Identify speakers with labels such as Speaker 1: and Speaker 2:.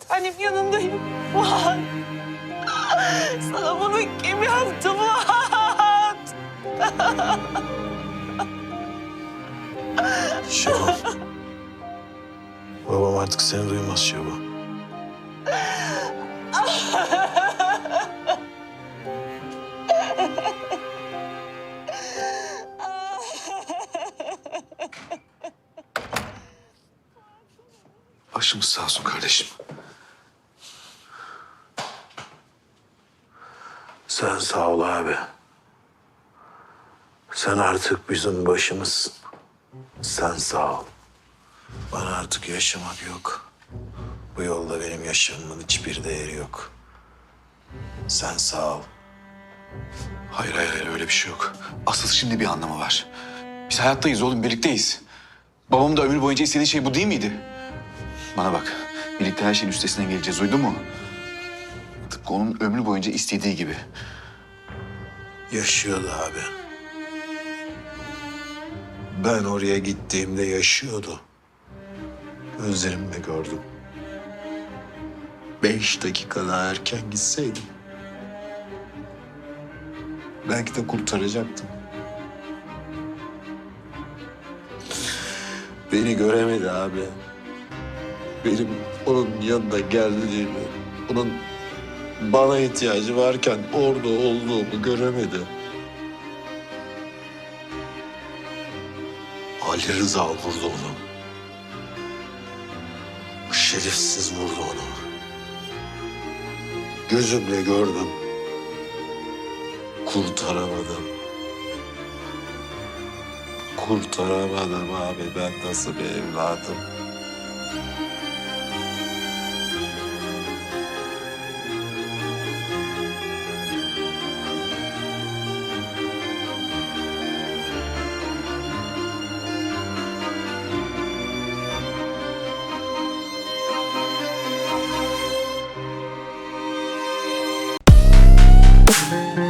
Speaker 1: bir tanem yanındayım. Fuat. Sana bunu kim yaptı Fuat?
Speaker 2: Şeva. Babam artık seni duymaz Şeva. Başımız sağ olsun kardeşim. Sen sağ ol abi. Sen artık bizim başımızsın. Sen sağ ol. Bana artık yaşamak yok. Bu yolda benim yaşamımın hiçbir değeri yok. Sen sağ ol.
Speaker 3: Hayır hayır hayır öyle bir şey yok. Asıl şimdi bir anlamı var. Biz hayattayız oğlum birlikteyiz. Babamın da ömür boyunca istediği şey bu değil miydi? Bana bak birlikte her şeyin üstesinden geleceğiz duydun mu? Tıpkı onun ömrü boyunca istediği gibi.
Speaker 2: Yaşıyordu abi. Ben oraya gittiğimde yaşıyordu. Gözlerimle gördüm. Beş dakika daha erken gitseydim. Belki de kurtaracaktım. Beni göremedi abi. Benim onun yanına geldiğimi, onun bana ihtiyacı varken orada olduğumu göremedi. Ali Rıza vurdu onu. Şerefsiz vurdu onu. Gözümle gördüm. Kurtaramadım. Kurtaramadım abi. Ben nasıl bir evladım? Thank you.